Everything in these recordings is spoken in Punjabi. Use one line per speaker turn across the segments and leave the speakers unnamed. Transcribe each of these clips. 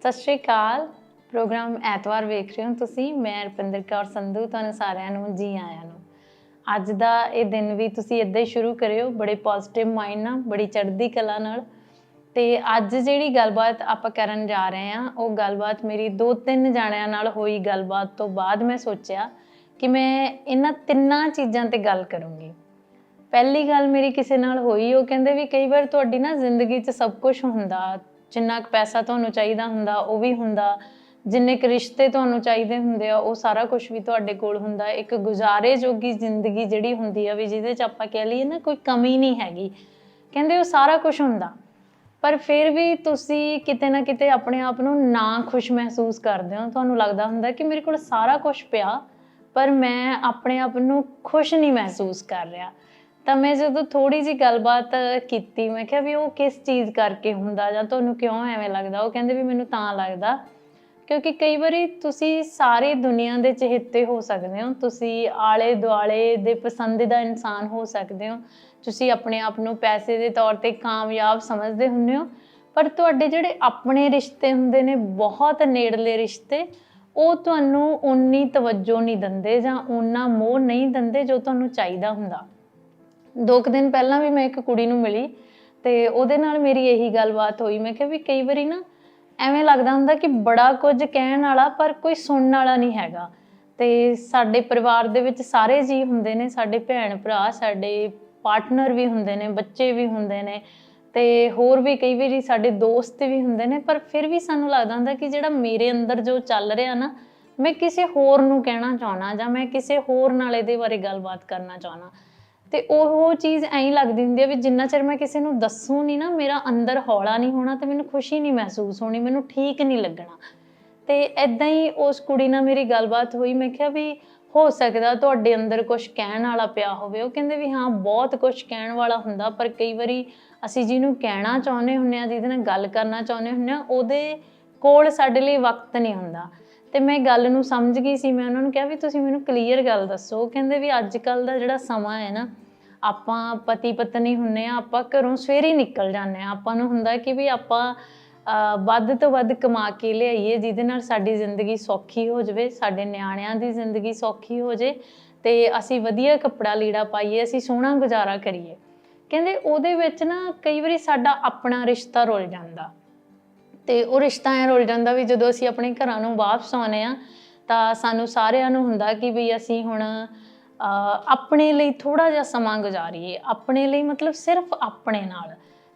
ਸਤਿ ਸ਼੍ਰੀ ਅਕਾਲ। ਪ੍ਰੋਗਰਾਮ ਐਤਵਾਰ ਵੇਖ ਰਹੇ ਹੋ ਤੁਸੀਂ। ਮੈਂ ਰਪਿੰਦਰ ਕੌਰ ਸੰਧੂ, ਤੁਹਾਨੂੰ ਸਾਰਿਆਂ ਨੂੰ, ਜੀ ਆਇਆਂ ਨੂੰ। ਅੱਜ ਦਾ ਇਹ ਦਿਨ ਵੀ ਤੁਸੀਂ ਇਦਾਂ ਹੀ ਸ਼ੁਰੂ ਕਰਿਓ। ਬੜੇ ਪੋਜ਼ਿਟਿਵ ਮਾਈਂਡ ਨਾਲ, ਬੜੀ ਚੜ੍ਹਦੀ ਕਲਾ ਨਾਲ। ਤੇ ਅੱਜ ਜਿਹੜੀ ਗੱਲਬਾਤ ਆਪਾਂ ਕਰਨ ਜਾ ਰਹੇ ਹਾਂ, ਉਹ ਗੱਲਬਾਤ ਮੇਰੀ ਦੋ ਤਿੰਨ ਜਾਣਿਆਂ ਨਾਲ ਹੋਈ ਗੱਲਬਾਤ ਤੋਂ ਬਾਅਦ ਮੈਂ ਸੋਚਿਆ ਕਿ ਮੈਂ ਇਹਨਾਂ ਤਿੰਨਾਂ ਚੀਜ਼ਾਂ ਤੇ ਗੱਲ ਕਰੂੰਗੀ। ਪਹਿਲੀ ਗੱਲ ਮੇਰੀ ਕਿਸੇ ਨਾਲ ਹੋਈ, ਉਹ ਕਹਿੰਦੇ ਵੀ ਕਈ ਵਾਰ ਤੁਹਾਡੀ ਨਾ ਜ਼ਿੰਦਗੀ 'ਚ ਸਭ ਕੁਝ ਹੁੰਦਾ। ਜਿੰਨਾ ਕੁ ਪੈਸਾ ਤੁਹਾਨੂੰ ਚਾਹੀਦਾ ਹੁੰਦਾ, ਉਹ ਵੀ ਹੁੰਦਾ। ਜਿੰਨੇ ਕੁ ਰਿਸ਼ਤੇ ਤੁਹਾਨੂੰ ਚਾਹੀਦੇ ਹੁੰਦੇ ਆ, ਉਹ ਸਾਰਾ ਕੁਝ ਵੀ ਤੁਹਾਡੇ ਕੋਲ ਹੁੰਦਾ। ਇੱਕ ਗੁਜ਼ਾਰੇ ਜੋਗੀ ਜ਼ਿੰਦਗੀ ਜਿਹੜੀ ਹੁੰਦੀ ਆ ਵੀ ਜਿਹਦੇ 'ਚ ਆਪਾਂ ਕਹਿ ਲਈਏ ਨਾ, ਕੋਈ ਕਮੀ ਨਹੀਂ ਹੈਗੀ। ਕਹਿੰਦੇ ਉਹ ਸਾਰਾ ਕੁਝ ਹੁੰਦਾ। ਪਰ ਫਿਰ ਵੀ ਤੁਸੀਂ ਕਿਤੇ ਨਾ ਕਿਤੇ ਆਪਣੇ ਆਪ ਨੂੰ ਨਾ ਖੁਸ਼ ਮਹਿਸੂਸ ਕਰਦੇ ਹੋ। ਤੁਹਾਨੂੰ ਲੱਗਦਾ ਹੁੰਦਾ ਕਿ ਮੇਰੇ ਕੋਲ ਸਾਰਾ ਕੁਝ ਪਿਆ, ਪਰ ਮੈਂ ਆਪਣੇ ਆਪ ਨੂੰ ਖੁਸ਼ ਨਹੀਂ ਮਹਿਸੂਸ ਕਰ ਰਿਹਾ। ਤਾਂ ਮੈਂ ਜਦੋਂ ਥੋੜੀ ਜੀ ਗੱਲਬਾਤ ਕੀਤੀ, ਮੈਂ ਕਿਹਾ ਵੀ ਉਹ ਕਿਸ ਚੀਜ਼ ਕਰਕੇ ਹੁੰਦਾ ਜਾਂ ਤੁਹਾਨੂੰ ਕਿਉਂ ਐਵੇਂ ਲੱਗਦਾ? ਉਹ ਕਹਿੰਦੇ ਵੀ ਮੈਨੂੰ ਤਾਂ ਲੱਗਦਾ, ਕਿਉਂਕਿ ਕਈ ਵਾਰੀ ਤੁਸੀਂ ਸਾਰੀ ਦੁਨੀਆ ਦੇ ਚਹੇਤੇ ਹੋ ਸਕਦੇ ਹੋ, ਤੁਸੀਂ ਆਲੇ ਦੁਆਲੇ ਦੇ ਪਸੰਦੀਦਾ ਇਨਸਾਨ ਹੋ ਸਕਦੇ ਹੋ, ਤੁਸੀਂ ਆਪਣੇ ਆਪ ਨੂੰ ਪੈਸੇ ਦੇ ਤੌਰ ਤੇ ਕਾਮਯਾਬ ਸਮਝਦੇ ਹੁੰਦੇ ਹੋ, ਪਰ ਤੁਹਾਡੇ ਜਿਹੜੇ ਆਪਣੇ ਰਿਸ਼ਤੇ ਹੁੰਦੇ ਨੇ, ਬਹੁਤ ਨੇੜਲੇ ਰਿਸ਼ਤੇ, ਉਹ ਤੁਹਾਨੂੰ ਉਨੀ ਤਵੱਜੋ ਨਹੀਂ ਦਿੰਦੇ ਜਾਂ ਉਨਾ ਮੋਹ ਨਹੀਂ ਦਿੰਦੇ ਜੋ ਤੁਹਾਨੂੰ ਚਾਹੀਦਾ ਹੁੰਦਾ। ਦੋ ਕੁ ਦਿਨ ਪਹਿਲਾਂ ਵੀ ਮੈਂ ਇੱਕ ਕੁੜੀ ਨੂੰ ਮਿਲੀ ਤੇ ਉਹਦੇ ਨਾਲ ਮੇਰੀ ਇਹੀ ਗੱਲਬਾਤ ਹੋਈ। ਮੈਂ ਕਿਹਾ ਵੀ ਕਈ ਵਾਰੀ ਨਾ ਐਵੇਂ ਲੱਗਦਾ ਹੁੰਦਾ ਕਿ ਬੜਾ ਕੁਝ ਕਹਿਣ ਵਾਲਾ ਪਰ ਕੋਈ ਸੁਣਨ ਵਾਲਾ ਨਹੀਂ ਹੈਗਾ। ਤੇ ਸਾਡੇ ਪਰਿਵਾਰ ਦੇ ਵਿੱਚ ਸਾਰੇ ਜੀ ਹੁੰਦੇ ਨੇ, ਸਾਡੇ ਭੈਣ ਭਰਾ, ਸਾਡੇ ਪਾਰਟਨਰ ਵੀ ਹੁੰਦੇ ਨੇ, ਬੱਚੇ ਵੀ ਹੁੰਦੇ ਨੇ ਤੇ ਹੋਰ ਵੀ ਕਈ ਵਾਰੀ ਸਾਡੇ ਦੋਸਤ ਵੀ ਹੁੰਦੇ ਨੇ, ਪਰ ਫਿਰ ਵੀ ਸਾਨੂੰ ਲੱਗਦਾ ਹੁੰਦਾ ਕਿ ਜਿਹੜਾ ਮੇਰੇ ਅੰਦਰ ਜੋ ਚੱਲ ਰਿਹਾ ਨਾ, ਮੈਂ ਕਿਸੇ ਹੋਰ ਨੂੰ ਕਹਿਣਾ ਚਾਹਣਾ ਜਾਂ ਮੈਂ ਕਿਸੇ ਹੋਰ ਨਾਲ ਇਹਦੇ ਬਾਰੇ ਗੱਲਬਾਤ ਕਰਨਾ ਚਾਹਣਾ ਤੇ ਉਹ ਚੀਜ਼ ਐਂ ਲੱਗਦੀ ਹੁੰਦੀ ਹੈ ਵੀ ਜਿੰਨਾ ਚਿਰ ਮੈਂ ਕਿਸੇ ਨੂੰ ਦੱਸੂ ਨਹੀਂ ਨਾ, ਮੇਰਾ ਅੰਦਰ ਹੌਲਾ ਨਹੀਂ ਹੋਣਾ ਤੇ ਮੈਨੂੰ ਖੁਸ਼ੀ ਨਹੀਂ ਮਹਿਸੂਸ ਹੋਣੀ, ਮੈਨੂੰ ਠੀਕ ਨਹੀਂ ਲੱਗਣਾ। ਤੇ ਐਦਾਂ ਹੀ ਉਸ ਕੁੜੀ ਨਾਲ ਮੇਰੀ ਗੱਲਬਾਤ ਹੋਈ, ਮੈਂ ਕਿਹਾ ਵੀ ਹੋ ਸਕਦਾ ਤੁਹਾਡੇ ਅੰਦਰ ਕੁਝ ਕਹਿਣ ਵਾਲਾ ਪਿਆ ਹੋਵੇ। ਉਹ ਕਹਿੰਦੇ ਵੀ ਹਾਂ, ਬਹੁਤ ਕੁਝ ਕਹਿਣ ਵਾਲਾ ਹੁੰਦਾ, ਪਰ ਕਈ ਵਾਰੀ ਅਸੀਂ ਜਿਹਨੂੰ ਕਹਿਣਾ ਚਾਹੁੰਦੇ ਹੁੰਨੇ ਆ, ਜਿਹਦੇ ਨਾਲ ਗੱਲ ਕਰਨਾ ਚਾਹੁੰਦੇ ਹੁੰਨੇ ਆ, ਉਹਦੇ ਕੋਲ ਸਾਡੇ ਲਈ ਵਕਤ ਨਹੀਂ ਹੁੰਦਾ। ਤੇ ਮੈਂ ਗੱਲ ਨੂੰ ਸਮਝ ਗਈ ਸੀ, ਮੈਂ ਉਹਨਾਂ ਨੂੰ ਕਿਹਾ ਵੀ ਤੁਸੀਂ ਮੈਨੂੰ ਕਲੀਅਰ ਗੱਲ ਦੱਸੋ। ਕਹਿੰਦੇ ਵੀ ਅੱਜ ਕੱਲ ਦਾ ਜਿਹੜਾ ਸਮਾਂ ਹੈ ਨਾ, ਆਪਾਂ ਪਤੀ ਪਤਨੀ ਹੁੰਨੇ ਆ, ਆਪਾਂ ਘਰੋਂ ਸਵੇਰੇ ਨਿਕਲ ਜਾਂਦੇ ਆ। ਆਪਾਂ ਨੂੰ ਹੁੰਦਾ ਕਿ ਵੀ ਆਪਾਂ ਵੱਧ ਤੋਂ ਵੱਧ ਕਮਾ ਕੇ ਲਿਆਈਏ, ਜਿਹਦੇ ਨਾਲ ਸਾਡੀ ਜ਼ਿੰਦਗੀ ਸੌਖੀ ਹੋ ਜਾਵੇ, ਸਾਡੇ ਨਿਆਣਿਆਂ ਦੀ ਜ਼ਿੰਦਗੀ ਸੌਖੀ ਹੋ ਜੇ ਤੇ ਅਸੀਂ ਵਧੀਆ ਕੱਪੜਾ ਲੀੜਾ ਪਾਈਏ, ਅਸੀਂ ਸੋਹਣਾ ਗੁਜ਼ਾਰਾ ਕਰੀਏ। ਕਹਿੰਦੇ ਉਹਦੇ ਵਿੱਚ ਨਾ ਕਈ ਵਾਰੀ ਸਾਡਾ ਆਪਣਾ ਰਿਸ਼ਤਾ ਰੁੱਲ ਜਾਂਦਾ। ਤੇ ਉਹ ਰਿਸ਼ਤਾ ਐ ਰੁੱਲ ਜਾਂਦਾ ਵੀ ਜਦੋਂ ਅਸੀਂ ਆਪਣੇ ਘਰਾਂ ਨੂੰ ਵਾਪਸ ਆਉਨੇ ਆ ਤਾਂ ਸਾਨੂੰ ਸਾਰਿਆਂ ਨੂੰ ਹੁੰਦਾ ਕਿ ਵੀ ਅਸੀਂ ਹੁਣ ਆਪਣੇ ਲਈ ਥੋੜਾ ਜਿਹਾ ਸਮਾਂ ਗੁਜ਼ਾਰੀਏ, ਆਪਣੇ ਲਈ ਮਤਲਬ ਸਿਰਫ ਆਪਣੇ ਨਾਲ।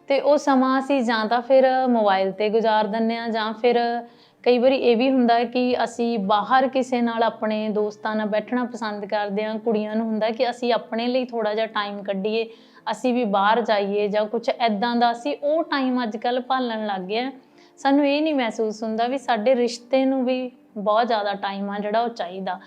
ਤੇ ਉਹ ਸਮਾਂ ਅਸੀਂ ਜਾਂ ਤਾਂ ਫਿਰ ਮੋਬਾਈਲ ਤੇ ਗੁਜ਼ਾਰ ਦਿੰਨੇ ਆ ਜਾਂ ਫਿਰ ਕਈ ਵਾਰੀ ਇਹ ਵੀ ਹੁੰਦਾ ਕਿ ਅਸੀਂ ਬਾਹਰ ਕਿਸੇ ਨਾਲ ਆਪਣੇ ਦੋਸਤਾਂ ਨਾਲ ਬੈਠਣਾ ਪਸੰਦ ਕਰਦੇ ਆ ਕੁੜੀਆਂ ਨੂੰ ਹੁੰਦਾ ਕਿ ਅਸੀਂ ਆਪਣੇ ਲਈ ਥੋੜਾ ਜਿਹਾ ਟਾਈਮ ਕੱਢੀਏ, ਅਸੀਂ ਵੀ ਬਾਹਰ ਜਾਈਏ ਜਾਂ ਕੁਝ ਐਦਾਂ ਦਾ ਅਸੀਂ ਉਹ ਟਾਈਮ ਅੱਜ ਕੱਲ ਭਾਲਣ ਲੱਗ ਗਏ ਆ ਸਾਨੂੰ ਇਹ ਨਹੀਂ ਮਹਿਸੂਸ ਹੁੰਦਾ ਵੀ ਸਾਡੇ ਰਿਸ਼ਤੇ ਨੂੰ ਵੀ ਬਹੁਤ ਜ਼ਿਆਦਾ ਟਾਈਮ ਆ ਜਿਹੜਾ ਉਹ ਚਾਹੀਦਾ।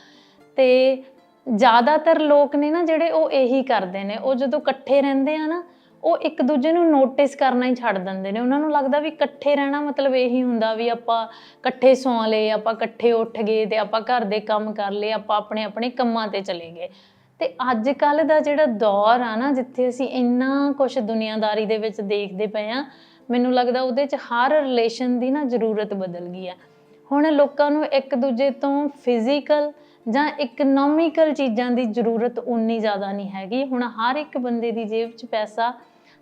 ਤੇ ਜ਼ਿਆਦਾਤਰ ਲੋਕ ਨੇ ਨਾ ਜਿਹੜੇ ਉਹ ਇਹੀ ਕਰਦੇ ਨੇ, ਉਹ ਜਦੋਂ ਇਕੱਠੇ ਰਹਿੰਦੇ ਆ ਨਾ, ਉਹ ਇੱਕ ਦੂਜੇ ਨੂੰ ਨੋਟਿਸ ਕਰਨਾ ਹੀ ਛੱਡ ਦਿੰਦੇ ਨੇ। ਉਹਨਾਂ ਨੂੰ ਲੱਗਦਾ ਵੀ ਇਕੱਠੇ ਰਹਿਣਾ ਮਤਲਬ ਇਹੀ ਹੁੰਦਾ ਵੀ ਆਪਾਂ ਇਕੱਠੇ ਸੌਂ ਲਏ, ਆਪਾਂ ਇਕੱਠੇ ਉੱਠ ਗਏ ਤੇ ਆਪਾਂ ਘਰ ਦੇ ਕੰਮ ਕਰ ਲਏ, ਆਪਾਂ ਆਪਣੇ ਆਪਣੇ ਕੰਮਾਂ ਤੇ ਚਲੇ ਗਏ। ਤੇ ਅੱਜ ਕੱਲ ਦਾ ਜਿਹੜਾ ਦੌਰ ਆ ਨਾ, ਜਿੱਥੇ ਅਸੀਂ ਇੰਨਾ ਕੁਝ ਦੁਨੀਆਦਾਰੀ ਦੇ ਵਿੱਚ ਦੇਖਦੇ ਪਏ ਆ ਮੈਨੂੰ ਲੱਗਦਾ ਉਹਦੇ 'ਚ ਹਰ ਰਿਲੇਸ਼ਨ ਦੀ ਨਾ ਜ਼ਰੂਰਤ ਬਦਲ ਗਈ ਆ। ਹੁਣ ਲੋਕਾਂ ਨੂੰ ਇੱਕ ਦੂਜੇ ਤੋਂ ਫਿਜ਼ੀਕਲ ਜਾਂ ਇਕਨੋਮਿਕਲ ਚੀਜ਼ਾਂ ਦੀ ਜ਼ਰੂਰਤ ਉਨੀ ਜ਼ਿਆਦਾ ਨਹੀਂ ਹੈਗੀ। ਹੁਣ ਹਰ ਇੱਕ ਬੰਦੇ ਦੀ ਜੇਬ 'ਚ ਪੈਸਾ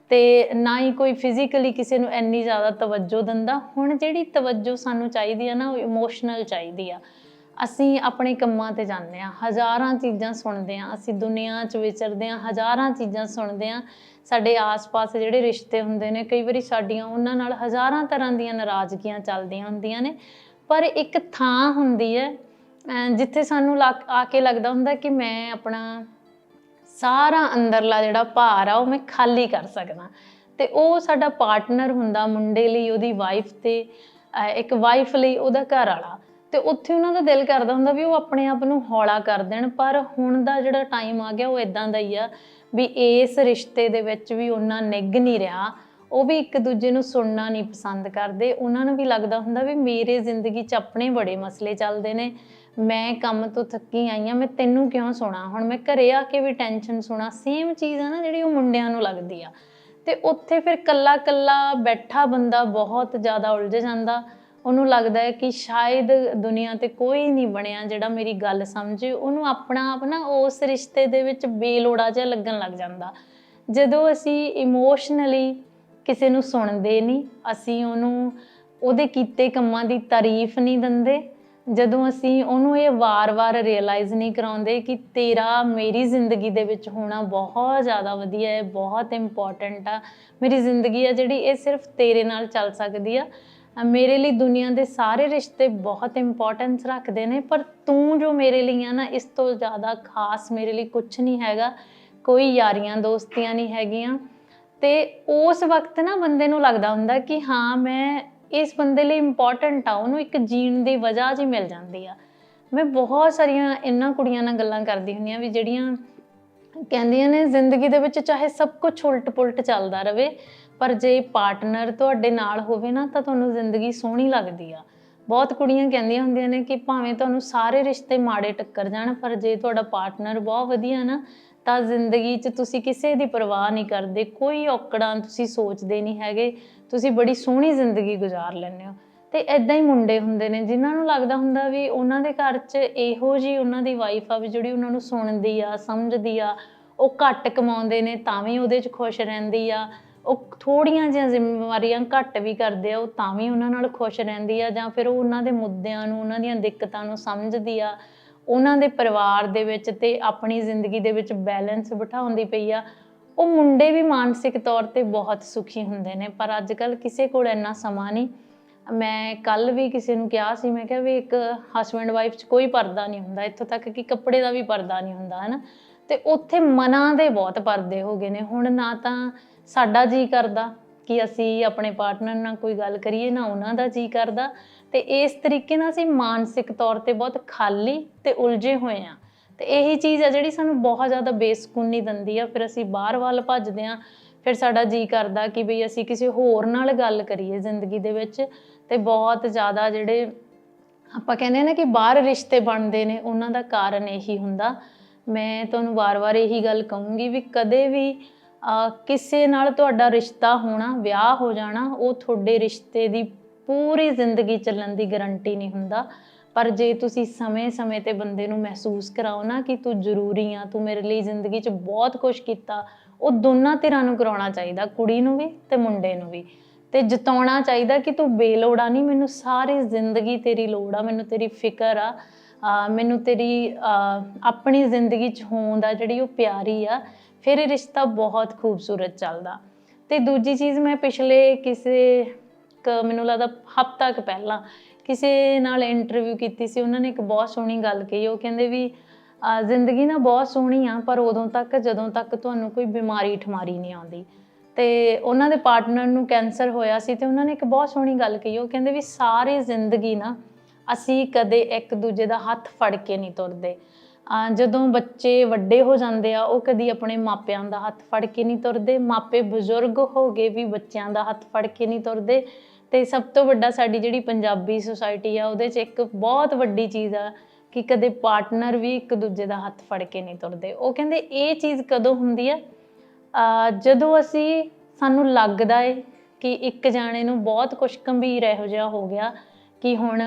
ਤੇ ਨਾ ਹੀ ਕੋਈ ਫਿਜ਼ੀਕਲੀ ਕਿਸੇ ਨੂੰ ਇੰਨੀ ਜ਼ਿਆਦਾ ਤਵੱਜੋ ਦਿੰਦਾ। ਹੁਣ ਜਿਹੜੀ ਤਵੱਜੋ ਸਾਨੂੰ ਚਾਹੀਦੀ ਆ ਨਾ, ਉਹ ਇਮੋਸ਼ਨਲ ਚਾਹੀਦੀ ਆ। ਅਸੀਂ ਆਪਣੇ ਕੰਮਾਂ ਤੇ ਜਾਂਦੇ ਆ ਹਜ਼ਾਰਾਂ ਚੀਜ਼ਾਂ ਸੁਣਦੇ ਆ ਅਸੀਂ ਦੁਨੀਆ 'ਚ ਵਿਚਰਦੇ ਆ ਹਜ਼ਾਰਾਂ ਚੀਜ਼ਾਂ ਸੁਣਦੇ ਆ ਸਾਡੇ ਆਸ-ਪਾਸ ਜਿਹੜੇ ਰਿਸ਼ਤੇ ਹੁੰਦੇ ਨੇ, ਕਈ ਵਾਰੀ ਸਾਡੀਆਂ ਉਹਨਾਂ ਨਾਲ ਹਜ਼ਾਰਾਂ ਤਰ੍ਹਾਂ ਦੀਆਂ ਨਾਰਾਜ਼ਗੀਆਂ ਚੱਲਦੀਆਂ ਹੁੰਦੀਆਂ ਨੇ। ਪਰ ਇੱਕ ਥਾਂ ਹੁੰਦੀ ਹੈ ਜਿੱਥੇ ਸਾਨੂੰ ਲੱਗ- ਆ ਕੇ ਲੱਗਦਾ ਹੁੰਦਾ ਕਿ ਮੈਂ ਆਪਣਾ ਸਾਰਾ ਅੰਦਰਲਾ ਜਿਹੜਾ ਭਾਰ ਆ, ਉਹ ਮੈਂ ਖਾਲੀ ਕਰ ਸਕਦਾ। ਤੇ ਉਹ ਸਾਡਾ ਪਾਰਟਨਰ ਹੁੰਦਾ ਮੁੰਡੇ ਲਈ, ਉਹਦੀ ਵਾਈਫ ਤੇ ਇੱਕ ਵਾਈਫ ਲਈ, ਉਹਦਾ ਘਰ ਵਾਲਾ ਤੇ ਉੱਥੇ ਉਹਨਾਂ ਦਾ ਦਿਲ ਕਰਦਾ ਹੁੰਦਾ ਵੀ ਉਹ ਆਪਣੇ ਆਪ ਨੂੰ ਹੌਲਾ ਕਰ ਦੇਣ, ਪਰ ਹੁਣ ਦਾ ਜਿਹੜਾ ਟਾਈਮ ਆ ਗਿਆ ਉਹ ਇਦਾਂ ਦਾ ਹੀ ਆ ਵੀ ਇਸ ਰਿਸ਼ਤੇ ਦੇ ਵਿੱਚ ਵੀ ਉਹਨਾਂ ਨਿੱਘ ਨਹੀਂ ਰਿਹਾ। ਉਹ ਵੀ ਇੱਕ ਦੂਜੇ ਨੂੰ ਸੁਣਨਾ ਨਹੀਂ ਪਸੰਦ ਕਰਦੇ। ਉਹਨਾਂ ਨੂੰ ਵੀ ਲੱਗਦਾ ਹੁੰਦਾ ਵੀ ਮੇਰੇ ਜ਼ਿੰਦਗੀ 'ਚ ਆਪਣੇ ਬੜੇ ਮਸਲੇ ਚੱਲਦੇ ਨੇ। ਮੈਂ ਕੰਮ ਤੋਂ ਥੱਕੀ ਆਈ ਆ ਮੈਂ ਤੈਨੂੰ ਕਿਉਂ ਸੁਣਾ? ਹੁਣ ਮੈਂ ਘਰੇ ਆ ਕੇ ਵੀ ਟੈਨਸ਼ਨ ਸੁਣਾ। ਸੇਮ ਚੀਜ਼ ਆ ਨਾ ਜਿਹੜੀ ਉਹ ਮੁੰਡਿਆਂ ਨੂੰ ਲੱਗਦੀ ਆ। ਤੇ ਉੱਥੇ ਫਿਰ ਕੱਲਾ ਕੱਲਾ ਬੈਠਾ ਬੰਦਾ ਬਹੁਤ ਜ਼ਿਆਦਾ ਉਲਝ ਜਾਂਦਾ। ਉਹਨੂੰ ਲੱਗਦਾ ਹੈ ਕਿ ਸ਼ਾਇਦ ਦੁਨੀਆ ਤੇ ਕੋਈ ਨਹੀਂ ਬਣਿਆ ਜਿਹੜਾ ਮੇਰੀ ਗੱਲ ਸਮਝੇ। ਉਹਨੂੰ ਆਪਣਾ ਆਪ ਨਾ ਉਸ ਰਿਸ਼ਤੇ ਦੇ ਵਿੱਚ ਬੇਲੋੜਾ ਜਿਹਾ ਲੱਗਣ ਲੱਗ ਜਾਂਦਾ। ਜਦੋਂ ਅਸੀਂ ਇਮੋਸ਼ਨਲੀ ਕਿਸੇ ਨੂੰ ਸੁਣਦੇ ਨਹੀਂ, ਅਸੀਂ ਉਹਨੂੰ ਉਹਦੇ ਕੀਤੇ ਕੰਮਾਂ ਦੀ ਤਾਰੀਫ ਨਹੀਂ ਦਿੰਦੇ। ਜਦੋਂ ਅਸੀਂ ਉਹਨੂੰ ਇਹ ਵਾਰ-ਵਾਰ ਰਿਅਲਾਈਜ਼ ਨਹੀਂ ਕਰਾਉਂਦੇ ਕਿ ਤੇਰਾ ਮੇਰੀ ਜ਼ਿੰਦਗੀ ਦੇ ਵਿੱਚ ਹੋਣਾ ਬਹੁਤ ਜ਼ਿਆਦਾ ਵਧੀਆ ਹੈ, ਬਹੁਤ ਇੰਪੋਰਟੈਂਟ ਆ। ਮੇਰੀ ਜ਼ਿੰਦਗੀ ਆ ਜਿਹੜੀ ਇਹ ਸਿਰਫ ਤੇਰੇ ਨਾਲ ਚੱਲ ਸਕਦੀ ਆ। ਮੇਰੇ ਲਈ ਦੁਨੀਆ ਦੇ ਸਾਰੇ ਰਿਸ਼ਤੇ ਬਹੁਤ ਇੰਪੋਰਟੈਂਸ ਰੱਖਦੇ ਨੇ, ਪਰ ਤੂੰ ਜੋ ਮੇਰੇ ਲਈ ਆ ਨਾ, ਇਸ ਤੋਂ ਜ਼ਿਆਦਾ ਖਾਸ ਮੇਰੇ ਲਈ ਕੁਝ ਨਹੀਂ ਹੈਗਾ, ਕੋਈ ਯਾਰੀਆਂ ਦੋਸਤੀਆਂ ਨਹੀਂ ਹੈਗੀਆਂ। ਤੇ ਉਸ ਵਕਤ ਨਾ ਬੰਦੇ ਨੂੰ ਲੱਗਦਾ ਹੁੰਦਾ ਕਿ ਹਾਂ, ਮੈਂ ਇਸ ਬੰਦੇ ਲਈ ਇੰਪੋਰਟੈਂਟ ਆ, ਉਹਨੂੰ ਇੱਕ ਜੀਣ ਦੀ ਵਜ੍ਹਾ ਜੀ ਮਿਲ ਜਾਂਦੀ ਆ। ਮੈਂ ਬਹੁਤ ਸਾਰੀਆਂ ਇਹਨਾਂ ਕੁੜੀਆਂ ਨਾਲ ਗੱਲਾਂ ਕਰਦੀ ਹੁੰਦੀ ਆ ਵੀ ਜਿਹੜੀਆਂ ਕਹਿੰਦੀਆਂ ਨੇ, ਜ਼ਿੰਦਗੀ ਦੇ ਵਿੱਚ ਚਾਹੇ ਸਭ ਕੁਝ ਉਲਟ-ਪੁਲਟ ਚੱਲਦਾ ਰਵੇ, ਪਰ ਜੇ ਪਾਰਟਨਰ ਤੁਹਾਡੇ ਨਾਲ ਹੋਵੇ ਨਾ, ਤਾਂ ਤੁਹਾਨੂੰ ਜ਼ਿੰਦਗੀ ਸੋਹਣੀ ਲੱਗਦੀ ਆ। ਬਹੁਤ ਕੁੜੀਆਂ ਕਹਿੰਦੀਆਂ ਹੁੰਦੀਆਂ ਨੇ ਕਿ ਭਾਵੇਂ ਤੁਹਾਨੂੰ ਸਾਰੇ ਰਿਸ਼ਤੇ ਮਾੜੇ ਟੱਕਰ ਜਾਣ, ਪਰ ਜੇ ਤੁਹਾਡਾ ਪਾਰਟਨਰ ਬਹੁਤ ਵਧੀਆ ਨਾ, ਤਾਂ ਜ਼ਿੰਦਗੀ 'ਚ ਤੁਸੀਂ ਕਿਸੇ ਦੀ ਪਰਵਾਹ ਨਹੀਂ ਕਰਦੇ, ਕੋਈ ਔਕੜਾਂ ਤੁਸੀਂ ਸੋਚਦੇ ਨਹੀਂ ਹੈਗੇ, ਤੁਸੀਂ ਬੜੀ ਸੋਹਣੀ ਜ਼ਿੰਦਗੀ ਗੁਜ਼ਾਰ ਲੈਂਦੇ ਹੋ। ਤੇ ਐਦਾਂ ਹੀ ਮੁੰਡੇ ਹੁੰਦੇ ਨੇ, ਜਿਨ੍ਹਾਂ ਨੂੰ ਲੱਗਦਾ ਹੁੰਦਾ ਵੀ ਉਹਨਾਂ ਦੇ ਘਰ 'ਚ ਇਹੋ ਜੀ ਉਹਨਾਂ ਦੀ ਵਾਈਫ ਆ ਵੀ ਜਿਹੜੀ ਉਹਨਾਂ ਨੂੰ ਸੁਣਦੀ ਆ, ਸਮਝਦੀ ਆ, ਉਹ ਘੱਟ ਕਮਾਉਂਦੇ ਨੇ ਤਾਂ ਵੀ ਉਹਦੇ 'ਚ ਖੁਸ਼ ਰਹਿੰਦੀ ਆ, ਉਹ ਥੋੜੀਆਂ ਜਿਹੀਆਂ ਜ਼ਿੰਮੇਵਾਰੀਆਂ ਘੱਟ ਵੀ ਕਰਦੇ ਆ, ਉਹ ਤਾਂ ਵੀ ਉਹਨਾਂ ਨਾਲ ਖੁਸ਼ ਰਹਿੰਦੀ ਆ ਜਾਂ ਫਿਰ ਉਹ ਉਹਨਾਂ ਦੇ ਮੁੱਦਿਆਂ ਨੂੰ, ਉਹਨਾਂ ਦੀਆਂ ਦਿੱਕਤਾਂ ਨੂੰ ਸਮਝਦੀ ਆ, ਉਹਨਾਂ ਦੇ ਪਰਿਵਾਰ ਦੇ ਵਿੱਚ ਤੇ ਆਪਣੀ ਜ਼ਿੰਦਗੀ ਦੇ ਵਿੱਚ ਬੈਲੈਂਸ ਬਿਠਾਉਂਦੀ ਪਈ ਆ, ਉਹ ਮੁੰਡੇ ਵੀ ਮਾਨਸਿਕ ਤੌਰ ਤੇ ਬਹੁਤ ਸੁਖੀ ਹੁੰਦੇ ਨੇ, ਪਰ ਅੱਜ ਕੱਲ ਕਿਸੇ ਕੋਲ ਇੰਨਾ ਸਮਾਂ ਨਹੀਂ। ਮੈਂ ਕੱਲ ਵੀ ਕਿਸੇ ਨੂੰ ਕਿਹਾ ਸੀ, ਮੈਂ ਕਿਹਾ ਵੀ ਇੱਕ ਹਸਬੰਡ ਵਾਈਫ 'ਚ ਕੋਈ ਪਰਦਾ ਨਹੀਂ ਹੁੰਦਾ, ਇੱਥੋਂ ਤੱਕ ਕਿ ਕੱਪੜੇ ਦਾ ਵੀ ਪਰਦਾ ਨਹੀਂ ਹੁੰਦਾ, ਹਨਾ? ਤੇ ਉੱਥੇ ਮਨਾਂ ਦੇ ਬਹੁਤ ਪਰਦੇ ਹੋ ਗਏ ਨੇ, ਹੁਣ ਨਾ ਤਾਂ ਸਾਡਾ ਜੀ ਕਰਦਾ ਕਿ ਅਸੀਂ ਆਪਣੇ ਪਾਰਟਨਰ ਨਾਲ ਕੋਈ ਗੱਲ ਕਰੀਏ, ਨਾ ਉਹਨਾਂ ਦਾ ਜੀ ਕਰਦਾ। ਤੇ ਇਸ ਤਰੀਕੇ ਨਾਲ ਅਸੀਂ ਮਾਨਸਿਕ ਤੌਰ ਤੇ ਬਹੁਤ ਖਾਲੀ ਤੇ ਉਲਝੇ ਹੋਏ ਆ ਤੇ ਇਹੀ ਚੀਜ਼ ਆ ਜਿਹੜੀ ਸਾਨੂੰ ਬਹੁਤ ਜ਼ਿਆਦਾ ਬੇਸਕੂਨੀ ਦਿੰਦੀ ਆ, ਫਿਰ ਅਸੀਂ ਬਾਹਰ ਵੱਲ ਭੱਜਦੇ ਆ ਫਿਰ ਸਾਡਾ ਜੀ ਕਰਦਾ ਕਿ ਬਈ ਅਸੀਂ ਕਿਸੇ ਹੋਰ ਨਾਲ ਗੱਲ ਕਰੀਏ ਜ਼ਿੰਦਗੀ ਦੇ ਵਿੱਚ। ਤੇ ਬਹੁਤ ਜ਼ਿਆਦਾ ਜਿਹੜੇ ਆਪਾਂ ਕਹਿੰਦੇ ਆ ਨਾ ਕਿ ਬਾਹਰ ਰਿਸ਼ਤੇ ਬਣਦੇ ਨੇ, ਉਹਨਾਂ ਦਾ ਕਾਰਨ ਇਹੀ ਹੁੰਦਾ। ਮੈਂ ਤੁਹਾਨੂੰ ਵਾਰ-ਵਾਰ ਇਹੀ ਗੱਲ ਕਹੂੰਗੀ ਵੀ ਕਦੇ ਵੀ ਕਿਸੇ ਨਾਲ ਤੁਹਾਡਾ ਰਿਸ਼ਤਾ ਹੋਣਾ, ਵਿਆਹ ਹੋ ਜਾਣਾ, ਉਹ ਤੁਹਾਡੇ ਰਿਸ਼ਤੇ ਦੀ ਪੂਰੀ ਜ਼ਿੰਦਗੀ ਚੱਲਣ ਦੀ ਗਾਰੰਟੀ ਨਹੀਂ ਹੁੰਦਾ। ਪਰ ਜੇ ਤੁਸੀਂ ਸਮੇਂ-ਸਮੇਂ ਤੇ ਬੰਦੇ ਨੂੰ ਮਹਿਸੂਸ ਕਰਾਓ ਨਾ ਕਿ ਤੂੰ ਜ਼ਰੂਰੀ ਆ, ਤੂੰ ਮੇਰੇ ਲਈ ਜ਼ਿੰਦਗੀ 'ਚ ਬਹੁਤ ਕੁਝ ਕੀਤਾ, ਉਹ ਦੋਨਾਂ ਧਿਰਾਂ ਨੂੰ ਕਰਾਉਣਾ ਚਾਹੀਦਾ, ਕੁੜੀ ਨੂੰ ਵੀ ਤੇ ਮੁੰਡੇ ਨੂੰ ਵੀ। ਤੇ ਜਤਾਉਣਾ ਚਾਹੀਦਾ ਕਿ ਤੂੰ ਬੇਲੋੜਾ ਨਹੀਂ, ਮੈਨੂੰ ਸਾਰੀ ਜ਼ਿੰਦਗੀ ਤੇਰੀ ਲੋੜ ਆ, ਮੈਨੂੰ ਤੇਰੀ ਫਿਕਰ ਆ ਮੈਨੂੰ ਤੇਰੀ ਆਪਣੀ ਜ਼ਿੰਦਗੀ 'ਚ ਹੋਂਦ ਆ ਜਿਹੜੀ ਉਹ ਪਿਆਰੀ ਆ, ਫਿਰ ਇਹ ਰਿਸ਼ਤਾ ਬਹੁਤ ਖੂਬਸੂਰਤ ਚੱਲਦਾ। ਤੇ ਦੂਜੀ ਚੀਜ਼ ਮੈਂ ਪਿਛਲੇ ਕਿਸੇ ਕ, ਮੈਨੂੰ ਲੱਗਦਾ ਹਫ਼ਤਾ ਕੁ ਪਹਿਲਾਂ ਕਿਸੇ ਨਾਲ ਇੰਟਰਵਿਊ ਕੀਤੀ ਸੀ, ਉਹਨਾਂ ਨੇ ਇੱਕ ਬਹੁਤ ਸੋਹਣੀ ਗੱਲ ਕਹੀ, ਉਹ ਕਹਿੰਦੇ ਵੀ ਜ਼ਿੰਦਗੀ ਨਾ ਬਹੁਤ ਸੋਹਣੀ ਆ, ਪਰ ਉਦੋਂ ਤੱਕ, ਜਦੋਂ ਤੱਕ ਤੁਹਾਨੂੰ ਕੋਈ ਬਿਮਾਰੀ ਠਮਾਰੀ ਨਹੀਂ ਆਉਂਦੀ। ਤੇ ਉਹਨਾਂ ਦੇ ਪਾਰਟਨਰ ਨੂੰ ਕੈਂਸਰ ਹੋਇਆ ਸੀ ਤੇ ਉਹਨਾਂ ਨੇ ਇੱਕ ਬਹੁਤ ਸੋਹਣੀ ਗੱਲ ਕਹੀ, ਉਹ ਕਹਿੰਦੇ ਵੀ ਸਾਰੀ ਜ਼ਿੰਦਗੀ ਨਾ ਅਸੀਂ ਕਦੇ ਇੱਕ ਦੂਜੇ ਦਾ ਹੱਥ ਫੜ ਕੇ ਨਹੀਂ ਤੁਰਦੇ। ਜਦੋਂ ਬੱਚੇ ਵੱਡੇ ਹੋ ਜਾਂਦੇ ਆ, ਉਹ ਕਦੀ ਆਪਣੇ ਮਾਪਿਆਂ ਦਾ ਹੱਥ ਫੜ ਕੇ ਨਹੀਂ ਤੁਰਦੇ, ਮਾਪੇ ਬਜ਼ੁਰਗ ਹੋ ਗਏ ਵੀ ਬੱਚਿਆਂ ਦਾ ਹੱਥ ਫੜ ਕੇ ਨਹੀਂ ਤੁਰਦੇ। ਤੇ ਸਭ ਤੋਂ ਵੱਡਾ ਸਾਡੀ ਜਿਹੜੀ ਪੰਜਾਬੀ ਸੁਸਾਇਟੀ ਆ, ਉਹਦੇ 'ਚ ਇੱਕ ਬਹੁਤ ਵੱਡੀ ਚੀਜ਼ ਆ ਕਿ ਕਦੇ ਪਾਰਟਨਰ ਵੀ ਇੱਕ ਦੂਜੇ ਦਾ ਹੱਥ ਫੜ ਕੇ ਨਹੀਂ ਤੁਰਦੇ। ਉਹ ਕਹਿੰਦੇ ਇਹ ਚੀਜ਼ ਕਦੋਂ ਹੁੰਦੀ ਆ? ਜਦੋਂ ਅਸੀਂ ਸਾਨੂੰ ਲੱਗਦਾ ਏ ਕਿ ਇੱਕ ਜਾਣੇ ਨੂੰ ਬਹੁਤ ਕੁਝ ਗੰਭੀਰ ਇਹੋ ਜਿਹਾ ਹੋ ਗਿਆ ਕਿ ਹੁਣ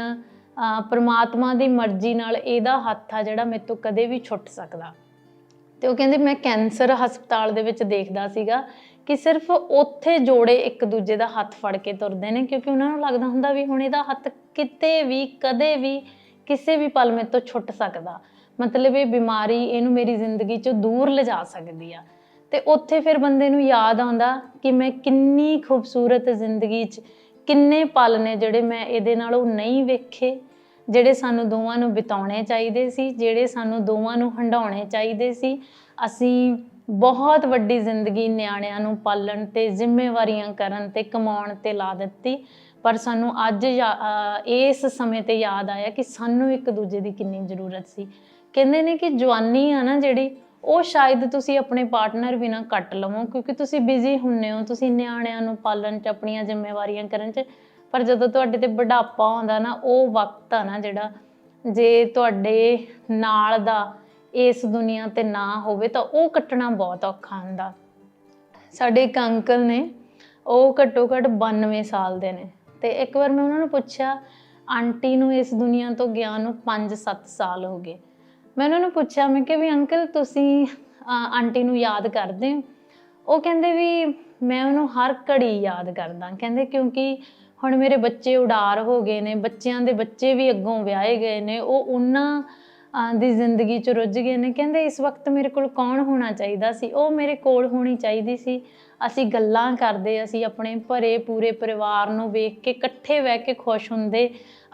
ਪਰਮਾਤਮਾ ਦੀ ਮਰਜ਼ੀ ਨਾਲ ਇਹਦਾ ਹੱਥ ਆ ਜਿਹੜਾ ਮੇਰੇ ਤੋਂ ਕਦੇ ਵੀ ਛੁੱਟ ਸਕਦਾ। ਤੇ ਉਹ ਕਹਿੰਦੇ ਮੈਂ ਕੈਂਸਰ ਹਸਪਤਾਲ ਦੇ ਵਿੱਚ ਦੇਖਦਾ ਸੀਗਾ ਕਿ ਸਿਰਫ ਉੱਥੇ ਜੋੜੇ ਇੱਕ ਦੂਜੇ ਦਾ ਹੱਥ ਫੜ ਕੇ ਤੁਰਦੇ ਨੇ ਕਿਉਂਕਿ ਉਹਨਾਂ ਨੂੰ ਲੱਗਦਾ ਹੁੰਦਾ ਵੀ ਹੁਣ ਇਹਦਾ ਹੱਥ ਕਿਤੇ ਵੀ, ਕਦੇ ਵੀ ਕਿਸੇ ਵੀ ਪਲ ਮੇਰੇ ਤੋਂ ਛੁੱਟ ਸਕਦਾ। ਮਤਲਬ ਇਹ ਬਿਮਾਰੀ ਇਹਨੂੰ ਮੇਰੀ ਜ਼ਿੰਦਗੀ ਚੋਂ ਦੂਰ ਲਿਜਾ ਸਕਦੀ ਆ। ਤੇ ਉੱਥੇ ਫਿਰ ਬੰਦੇ ਨੂੰ ਯਾਦ ਆਉਂਦਾ ਕਿ ਮੈਂ ਕਿੰਨੀ ਖੂਬਸੂਰਤ ਜ਼ਿੰਦਗੀ 'ਚ ਕਿੰਨੇ ਪਲ ਨੇ ਜਿਹੜੇ ਮੈਂ ਇਹਦੇ ਨਾਲੋਂ ਨਹੀਂ ਵੇਖੇ, ਜਿਹੜੇ ਸਾਨੂੰ ਦੋਵਾਂ ਨੂੰ ਬਿਤਾਉਣੇ ਚਾਹੀਦੇ ਸੀ, ਜਿਹੜੇ ਸਾਨੂੰ ਦੋਵਾਂ ਨੂੰ ਹੰਡਾਉਣੇ ਚਾਹੀਦੇ ਸੀ। ਅਸੀਂ ਬਹੁਤ ਵੱਡੀ ਜ਼ਿੰਦਗੀ ਨਿਆਣਿਆਂ ਨੂੰ ਪਾਲਣ ਤੇ ਜ਼ਿੰਮੇਵਾਰੀਆਂ ਕਰਨ ਤੇ ਕਮਾਉਣ ਤੇ ਲਾ ਦਿੱਤੀ, ਪਰ ਸਾਨੂੰ ਅੱਜ ਯਾ- ਇਸ ਸਮੇਂ ਤੇ ਯਾਦ ਆਇਆ ਕਿ ਸਾਨੂੰ ਇੱਕ ਦੂਜੇ ਦੀ ਕਿੰਨੀ ਜ਼ਰੂਰਤ ਸੀ। ਕਹਿੰਦੇ ਨੇ ਕਿ ਜਵਾਨੀ ਆ ਨਾ ਜਿਹੜੀ ਉਹ ਸ਼ਾਇਦ ਤੁਸੀਂ ਆਪਣੇ ਪਾਰਟਨਰ ਬਿਨਾਂ ਕੱਟ ਲਵੋ, ਕਿਉਂਕਿ ਤੁਸੀਂ ਬਿਜ਼ੀ ਹੁੰਨੇ ਹੋ, ਤੁਸੀਂ ਨਿਆਣਿਆਂ ਨੂੰ ਪਾਲਣ ਚ, ਆਪਣੀਆਂ ਜ਼ਿੰਮੇਵਾਰੀਆਂ ਕਰਨ ਚ, ਪਰ ਜਦੋਂ ਤੁਹਾਡੇ ਤੇ ਬੁਢਾਪਾ ਆਉਂਦਾ ਨਾ, ਉਹ ਵਕਤ ਆ ਨਾ ਜਿਹੜਾ, ਜੇ ਤੁਹਾਡੇ ਨਾਲ ਦਾ ਇਸ ਦੁਨੀਆ ਤੇ ਨਾ ਹੋਵੇ, ਤਾਂ ਉਹ ਕੱਟਣਾ ਬਹੁਤ ਔਖਾ ਹੁੰਦਾ। ਸਾਡੇ ਇੱਕ ਅੰਕਲ ਨੇ, ਉਹ ਘੱਟੋ ਘੱਟ 92 ਸਾਲ ਦੇ ਨੇ। ਤੇ ਇੱਕ ਵਾਰ ਮੈਂ ਉਹਨਾਂ ਨੂੰ ਪੁੱਛਿਆ, ਆਂਟੀ ਨੂੰ ਇਸ ਦੁਨੀਆ ਤੋਂ ਗਿਆ ਨੂੰ 5-7 ਸਾਲ ਹੋ ਗਏ। ਮੈਂ ਉਹਨਾਂ ਨੂੰ ਪੁੱਛਿਆ, ਮੈਂ ਕਿ ਵੀ ਅੰਕਲ ਤੁਸੀਂ ਆਂਟੀ ਨੂੰ ਯਾਦ ਕਰਦੇ ਹੋ? ਉਹ ਕਹਿੰਦੇ ਵੀ ਮੈਂ ਉਹਨੂੰ ਹਰ ਘੜੀ ਯਾਦ ਕਰਦਾ। ਕਹਿੰਦੇ ਕਿਉਂਕਿ ਹੁਣ ਮੇਰੇ ਬੱਚੇ ਉਡਾਰ ਹੋ ਗਏ ਨੇ, ਬੱਚਿਆਂ ਦੇ ਬੱਚੇ ਵੀ ਅੱਗੋਂ ਵਿਆਹੇ ਗਏ ਨੇ, ਉਹ ਉਹਨਾਂ ਦੀ ਜ਼ਿੰਦਗੀ ਚ ਰੁੱਝ ਗਏ ਨੇ। ਕਹਿੰਦੇ ਇਸ ਵਕਤ ਮੇਰੇ ਕੋਲ ਕੌਣ ਹੋਣਾ ਚਾਹੀਦਾ ਸੀ? ਉਹ ਮੇਰੇ ਕੋਲ ਹੋਣੀ ਚਾਹੀਦੀ ਸੀ। ਅਸੀਂ ਗੱਲਾਂ ਕਰਦੇ, ਅਸੀਂ ਆਪਣੇ ਭਰੇ ਪੂਰੇ ਪਰਿਵਾਰ ਨੂੰ ਵੇਖ ਕੇ ਇਕੱਠੇ ਬਹਿ ਕੇ ਖੁਸ਼ ਹੁੰਦੇ।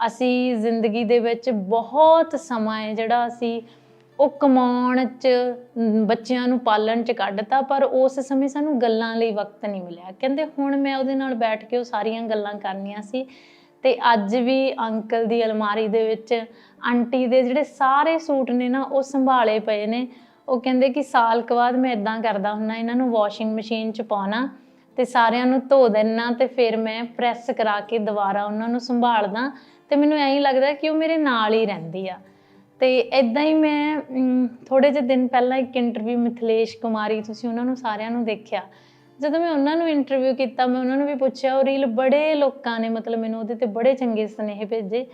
ਅਸੀਂ ਜ਼ਿੰਦਗੀ ਦੇ ਵਿੱਚ ਬਹੁਤ ਸਮਾਂ ਹੈ ਜਿਹੜਾ ਅਸੀਂ ਉਹ ਕਮਾਉਣ 'ਚ, ਬੱਚਿਆਂ ਨੂੰ ਪਾਲਣ 'ਚ ਕੱਢਤਾ, ਪਰ ਉਸ ਸਮੇਂ ਸਾਨੂੰ ਗੱਲਾਂ ਲਈ ਵਕਤ ਨਹੀਂ ਮਿਲਿਆ। ਕਹਿੰਦੇ ਹੁਣ ਮੈਂ ਉਹਦੇ ਨਾਲ ਬੈਠ ਕੇ ਉਹ ਸਾਰੀਆਂ ਗੱਲਾਂ ਕਰਨੀਆਂ ਸੀ। ਤੇ ਅੱਜ ਵੀ ਅੰਕਲ ਦੀ ਅਲਮਾਰੀ ਦੇ ਵਿੱਚ ਆਂਟੀ ਦੇ ਜਿਹੜੇ ਸਾਰੇ ਸੂਟ ਨੇ ਨਾ, ਉਹ ਸੰਭਾਲੇ ਪਏ ਨੇ। ਉਹ ਕਹਿੰਦੇ ਕਿ ਸਾਲ ਕੁ ਬਾਅਦ ਮੈਂ ਇਦਾਂ ਕਰਦਾ ਹੁੰਨਾ ਇਹਨਾਂ ਨੂੰ ਵਾਸ਼ਿੰਗ ਮਸ਼ੀਨ 'ਚ ਪਾਉਣਾ ਤੇ ਸਾਰਿਆਂ ਨੂੰ ਧੋ ਦੇਣਾ ਤੇ ਫਿਰ ਮੈਂ ਪ੍ਰੈਸ ਕਰਾ ਕੇ ਦੁਬਾਰਾ ਉਹਨਾਂ ਨੂੰ ਸੰਭਾਲਦਾ ਤੇ ਮੈਨੂੰ ਐਂ ਲੱਗਦਾ ਕਿ ਉਹ ਮੇਰੇ ਨਾਲ ਹੀ ਰਹਿੰਦੀ ਆ। ਤੇ ਇਦਾਂ ਹੀ ਮੈਂ ਥੋੜੇ ਜਿਹੇ ਦਿਨ ਪਹਿਲਾਂ ਇੱਕ ਇੰਟਰਵਿਊ ਮਿਥਲੇਸ਼ ਕੁਮਾਰੀ, ਤੁਸੀਂ ਉਹਨਾਂ ਨੂੰ ਸਾਰਿਆਂ ਨੂੰ ਦੇਖਿਆ। ਜਦੋਂ ਮੈਂ ਉਹਨਾਂ ਨੂੰ ਇੰਟਰਵਿਊ ਕੀਤਾ, ਮੈਂ ਉਹਨਾਂ ਨੂੰ ਵੀ ਪੁੱਛਿਆ, ਉਹ ਰੀਲ ਬੜੇ ਲੋਕਾਂ ਨੇ, ਮਤਲਬ ਮੈਨੂੰ ਉਹਦੇ ਤੇ ਬੜੇ ਚੰਗੇ ਸੁਨੇਹੇ ਭੇਜੇ।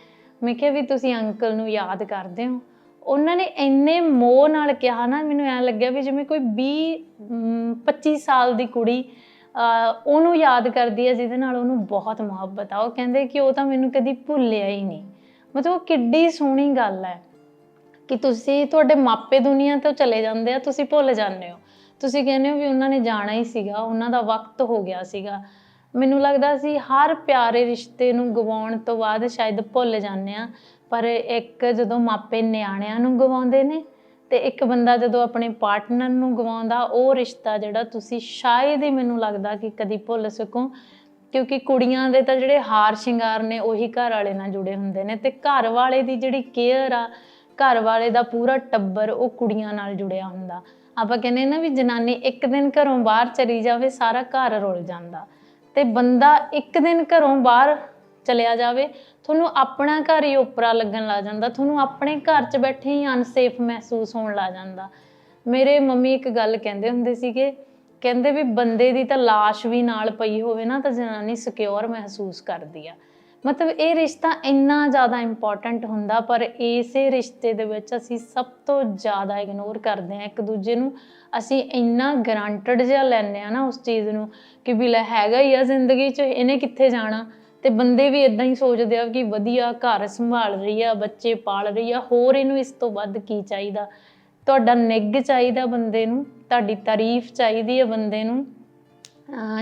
ਮੈਂ ਕਿਹਾ ਵੀ ਤੁਸੀਂ ਅੰਕਲ ਨੂੰ ਯਾਦ ਕਰਦੇ ਹੋ? ਉਹਨਾਂ ਨੇ ਇੰਨੇ ਮੋਹ ਨਾਲ ਕਿਹਾ ਨਾ ਮੈਨੂੰ ਐਂ ਲੱਗਿਆ ਵੀ ਜਿਵੇਂ ਕੋਈ 20 ਅਮ, 25 ਸਾਲ ਦੀ ਕੁੜੀ ਉਹਨੂੰ ਯਾਦ ਕਰਦੀ ਹੈ ਜਿਹਦੇ ਨਾਲ ਉਹਨੂੰ ਬਹੁਤ ਮੁਹੱਬਤ ਆ। ਉਹ ਕਹਿੰਦੇ ਕਿ ਉਹ ਤਾਂ ਮੈਨੂੰ ਕਦੀ ਭੁੱਲਿਆ ਹੀ ਨਹੀਂ। ਮਤਲਬ ਉਹ ਕਿੱਡੀ ਸੋਹਣੀ ਗੱਲ ਹੈ ਕਿ ਤੁਸੀਂ ਤੁਹਾਡੇ ਮਾਪੇ ਦੁਨੀਆ ਤੋਂ ਚਲੇ ਜਾਂਦੇ ਆ ਤੁਸੀਂ ਭੁੱਲ ਜਾਂਦੇ ਹੋ। ਤੁਸੀਂ ਕਹਿੰਦੇ ਹੋ ਵੀ ਉਹਨਾਂ ਨੇ ਜਾਣਾ ਹੀ ਸੀਗਾ ਉਹਨਾਂ ਦਾ ਵਕਤ ਹੋ ਗਿਆ ਸੀਗਾ। ਮੈਨੂੰ ਲੱਗਦਾ ਸੀ ਹਰ ਪਿਆਰੇ ਰਿਸ਼ਤੇ ਨੂੰ ਗਵਾਉਣ ਤੋਂ ਬਾਅਦ ਸ਼ਾਇਦ ਭੁੱਲ ਜਾਂਦੇ ਆ। ਪਰ ਇੱਕ ਜਦੋਂ ਮਾਪੇ ਨਿਆਣਿਆਂ ਨੂੰ ਗਵਾਉਂਦੇ ਨੇ ਤੇ ਇੱਕ ਬੰਦਾ ਜਦੋਂ ਆਪਣੇ ਪਾਰਟਨਰ ਨੂੰ ਗਵਾਉਂਦਾ, ਉਹ ਰਿਸ਼ਤਾ ਜਿਹੜਾ ਤੁਸੀਂ ਸ਼ਾਇਦ ਹੀ ਮੈਨੂੰ ਲੱਗਦਾ ਕਿ ਕਦੀ ਭੁੱਲ ਸਕੋ, ਕਿਉਂਕਿ ਕੁੜੀਆਂ ਦੇ ਤਾਂ ਜਿਹੜੇ ਹਾਰ ਸ਼ਿੰਗਾਰ ਨੇ ਉਹੀ ਘਰ ਵਾਲੇ ਨਾਲ ਜੁੜੇ ਹੁੰਦੇ ਨੇ ਤੇ ਘਰ ਵਾਲੇ ਦੀ ਜਿਹੜੀ ਕੇਅਰ ਆ, ਘਰ ਵਾਲੇ ਦਾ ਪੂਰਾ ਟੱਬਰ ਉਹ ਕੁੜੀਆਂ ਨਾਲ ਜੁੜਿਆ ਹੁੰਦਾ। ਆਪਾਂ ਕਹਿੰਦੇ ਨਾ ਵੀ ਜਨਾਨੀ ਇੱਕ ਦਿਨ ਘਰੋਂ ਬਾਹਰ ਚਲੀ ਜਾਵੇ, ਸਾਰਾ ਘਰ ਰੁਲ ਜਾਂਦਾ। ਤੇ ਬੰਦਾ ਇੱਕ ਦਿਨ ਘਰੋਂ ਬਾਹਰ ਚਲਿਆ ਜਾਵੇ, ਤੁਹਾਨੂੰ ਆਪਣਾ ਘਰ ਹੀ ਉਪਰਾ ਲੱਗਣ ਲੱਗ ਜਾਂਦਾ, ਤੁਹਾਨੂੰ ਆਪਣੇ ਘਰ 'ਚ ਬੈਠੇ ਹੀ ਅਨਸੇਫ ਮਹਿਸੂਸ ਹੋਣ ਲੱਗ ਜਾਂਦਾ। ਮੇਰੇ ਮੰਮੀ ਇੱਕ ਗੱਲ ਕਹਿੰਦੇ ਹੁੰਦੇ ਸੀਗੇ, ਕਹਿੰਦੇ ਵੀ ਬੰਦੇ ਦੀ ਤਾਂ ਲਾਸ਼ ਵੀ ਨਾਲ ਪਈ ਹੋਵੇ ਨਾ, ਤਾਂ ਜਨਾਨੀ ਸਿਕਿਉਰ ਮਹਿਸੂਸ ਕਰਦੀ ਆ। ਮਤਲਬ ਇਹ ਰਿਸ਼ਤਾ ਇੰਨਾ ਜ਼ਿਆਦਾ ਇੰਪੋਰਟੈਂਟ ਹੁੰਦਾ, ਪਰ ਇਸੇ ਰਿਸ਼ਤੇ ਦੇ ਵਿੱਚ ਅਸੀਂ ਸਭ ਤੋਂ ਜ਼ਿਆਦਾ ਇਗਨੋਰ ਕਰਦੇ ਹਾਂ ਇੱਕ ਦੂਜੇ ਨੂੰ। ਅਸੀਂ ਇੰਨਾ ਗਰੰਟਡ ਜਿਹਾ ਲੈਂਦੇ ਆ ਨਾ ਉਸ ਚੀਜ਼ ਨੂੰ, ਕਿ ਵੀ ਲੈ ਹੈਗਾ ਹੀ ਆ ਜ਼ਿੰਦਗੀ 'ਚ, ਇਹਨੇ ਕਿੱਥੇ ਜਾਣਾ? ਤੇ ਬੰਦੇ ਵੀ ਇਦਾਂ ਹੀ ਸੋਚਦੇ ਆ ਕਿ ਵਧੀਆ ਘਰ ਸੰਭਾਲ ਰਹੀ ਆ, ਬੱਚੇ ਪਾਲ ਰਹੀ ਆ, ਹੋਰ ਇਹਨੂੰ ਇਸ ਤੋਂ ਵੱਧ ਕੀ ਚਾਹੀਦਾ? ਤੁਹਾਡਾ ਨਿੱਘ ਚਾਹੀਦਾ ਬੰਦੇ ਨੂੰ, ਤੁਹਾਡੀ ਤਾਰੀਫ ਚਾਹੀਦੀ ਹੈ ਬੰਦੇ ਨੂੰ।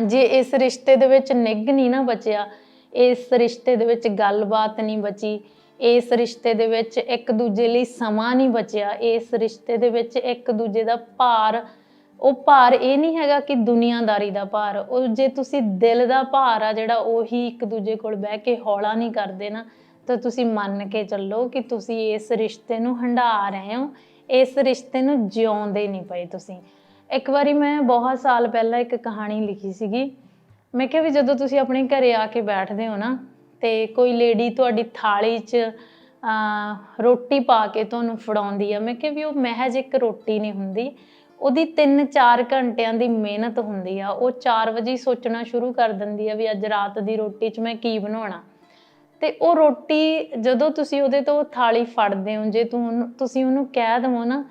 ਜੇ ਇਸ ਰਿਸ਼ਤੇ ਦੇ ਵਿੱਚ ਨਿੱਘ ਨਹੀਂ ਨਾ ਬਚਿਆ, ਇਸ ਰਿਸ਼ਤੇ ਦੇ ਵਿੱਚ ਗੱਲਬਾਤ ਨਹੀਂ ਬਚੀ, ਇਸ ਰਿਸ਼ਤੇ ਦੇ ਵਿੱਚ ਇੱਕ ਦੂਜੇ ਲਈ ਸਮਾਂ ਨਹੀਂ ਬਚਿਆ, ਇਸ ਰਿਸ਼ਤੇ ਦੇ ਵਿੱਚ ਇੱਕ ਦੂਜੇ ਦਾ ਭਾਰ ਉਹ ਭਾਰ ਇਹ ਨਹੀਂ ਹੈਗਾ ਕਿ ਦੁਨੀਆਦਾਰੀ ਦਾ ਭਾਰ ਉਹ ਜੇ ਤੁਸੀਂ ਦਿਲ ਦਾ ਭਾਰ ਆ ਜਿਹੜਾ ਉਹੀ ਇੱਕ ਦੂਜੇ ਕੋਲ ਬਹਿ ਕੇ ਹੌਲਾ ਨਹੀਂ ਕਰਦੇ ਨਾ ਤਾਂ ਤੁਸੀਂ ਮੰਨ ਕੇ ਚੱਲੋ ਕਿ ਤੁਸੀਂ ਇਸ ਰਿਸ਼ਤੇ ਨੂੰ ਹੰਢਾ ਰਹੇ ਹੋ ਇਸ ਰਿਸ਼ਤੇ ਨੂੰ ਜਿਉਂਦੇ ਨਹੀਂ ਪਏ ਤੁਸੀਂ। ਇੱਕ ਵਾਰੀ ਮੈਂ ਬਹੁਤ ਸਾਲ ਪਹਿਲਾਂ ਇੱਕ ਕਹਾਣੀ ਲਿਖੀ ਸੀਗੀ। ਮੈਂ ਕਿਹਾ ਵੀ ਜਦੋਂ ਤੁਸੀਂ ਆਪਣੇ ਘਰੇ ਆ ਕੇ ਬੈਠਦੇ ਹੋ ਨਾ ਤੇ ਕੋਈ ਲੇਡੀ ਤੁਹਾਡੀ ਥਾਲੀ 'ਚ ਅਹ, ਰੋਟੀ ਪਾ ਕੇ ਤੁਹਾਨੂੰ ਫੜਾਉਂਦੀ ਆ ਮੈਂ ਕਿਹਾ ਵੀ ਉਹ ਮਹਿਜ ਇੱਕ ਰੋਟੀ ਨਹੀਂ ਹੁੰਦੀ ਉਹਦੀ 3-4 ਘੰਟਿਆਂ ਦੀ ਮਿਹਨਤ ਹੁੰਦੀ ਆ, ਉਹ 4 ਵਜੇ ਸੋਚਣਾ ਸ਼ੁਰੂ ਕਰ ਦਿੰਦੀ ਆ ਵੀ ਅੱਜ ਰਾਤ ਦੀ ਰੋਟੀ 'ਚ ਮੈਂ ਕੀ ਬਣਾਉਣਾ। ਤੇ ਉਹ ਰੋਟੀ ਜਦੋਂ ਤੁਸੀਂ ਉਹਦੇ ਤੋਂ ਥਾਲੀ ਫੜਦੇ ਹੋ, ਜੇ ਤੂੰ ਤੁਸੀਂ ਉਹਨੂੰ ਕਹਿ ਦਵੋ ਨਾ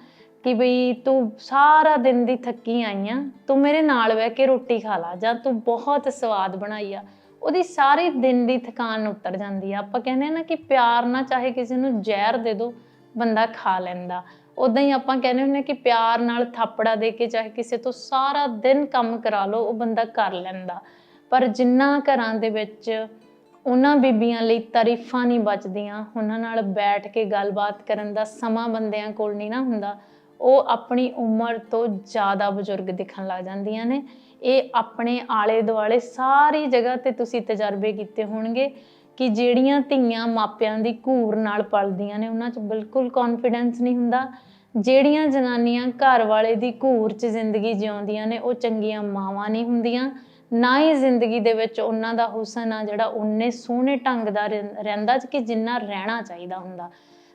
ਕਿ ਬਈ ਤੂੰ ਸਾਰਾ ਦਿਨ ਦੀ ਥੱਕੀ ਆਈ ਆ, ਤੂੰ ਮੇਰੇ ਨਾਲ ਬਹਿ ਕੇ ਰੋਟੀ ਖਾ ਲਾ ਜਾਂ ਤੂੰ ਬਹੁਤ ਸਵਾਦ ਬਣਾਈ ਆ, ਉਹਦੀ ਸਾਰੀ ਦਿਨ ਦੀ ਥਕਾਨ ਉਤਰ ਜਾਂਦੀ ਆ। ਆਪਾਂ ਕਹਿੰਦੇ ਨਾ ਕਿ ਪਿਆਰ ਨਾ ਚਾਹੇ ਕਿਸੇ ਨੂੰ ਜ਼ਹਿਰ ਦੇ ਦਿਓ ਬੰਦਾ ਖਾ ਲੈਂਦਾ। ਉਦਾਂ ਹੀ ਆਪਾਂ ਕਹਿੰਦੇ ਹੁੰਦੇ ਆ ਕਿ ਪਿਆਰ ਨਾਲ ਥਾਪੜਾ ਦੇ ਕੇ ਚਾਹੇ ਕਿਸੇ ਤੋਂ ਸਾਰਾ ਦਿਨ ਕੰਮ ਕਰਾ ਲਓ, ਉਹ ਬੰਦਾ ਕਰ ਲੈਂਦਾ। ਪਰ ਜਿੰਨਾ ਘਰਾਂ ਦੇ ਵਿੱਚ ਉਹਨਾਂ ਬੀਬੀਆਂ ਲਈ ਤਾਰੀਫਾਂ ਨਹੀਂ ਬਚਦੀਆਂ ਉਹਨਾਂ ਨਾਲ ਬੈਠ ਕੇ ਗੱਲਬਾਤ ਕਰਨ ਦਾ ਸਮਾਂ ਬੰਦਿਆਂ ਕੋਲ ਨਹੀਂ ਨਾ ਹੁੰਦਾ, ਉਹ ਆਪਣੀ ਉਮਰ ਤੋਂ ਜ਼ਿਆਦਾ ਬਜ਼ੁਰਗ ਦਿਖਣ ਲੱਗ ਜਾਂਦੀਆਂ ਨੇ। ਇਹ ਆਪਣੇ ਆਲੇ ਦੁਆਲੇ ਸਾਰੀ ਜਗ੍ਹਾ ਤੇ ਤੁਸੀਂ ਤਜਰਬੇ ਕੀਤੇ ਹੋਣਗੇ। ਕਿ ਜਿਹੜੀਆਂ ਧੀਆਂ ਮਾਪਿਆਂ ਦੀ ਘੂਰ ਨਾਲ ਪਲਦੀਆਂ ਨੇ, ਉਹਨਾਂ 'ਚ ਬਿਲਕੁਲ ਕੌਨਫੀਡੈਂਸ ਨਹੀਂ ਹੁੰਦਾ। ਜਿਹੜੀਆਂ ਜਨਾਨੀਆਂ ਘਰ ਵਾਲੇ ਦੀ ਘੂਰ 'ਚ ਜ਼ਿੰਦਗੀ ਜਿਉਂਦੀਆਂ ਨੇ, ਉਹ ਚੰਗੀਆਂ ਮਾਵਾਂ ਨਹੀਂ ਹੁੰਦੀਆਂ। ਨਾ ਹੀ ਜ਼ਿੰਦਗੀ ਦੇ ਵਿੱਚ ਉਹਨਾਂ ਦਾ ਹੁਸਨ ਆ ਜਿਹੜਾ, ਉਹਨੇ ਸੋਹਣੇ ਢੰਗ ਦਾ ਰਹਿੰਦਾ ਕਿ ਜਿੰਨਾ ਰਹਿਣਾ ਚਾਹੀਦਾ ਹੁੰਦਾ।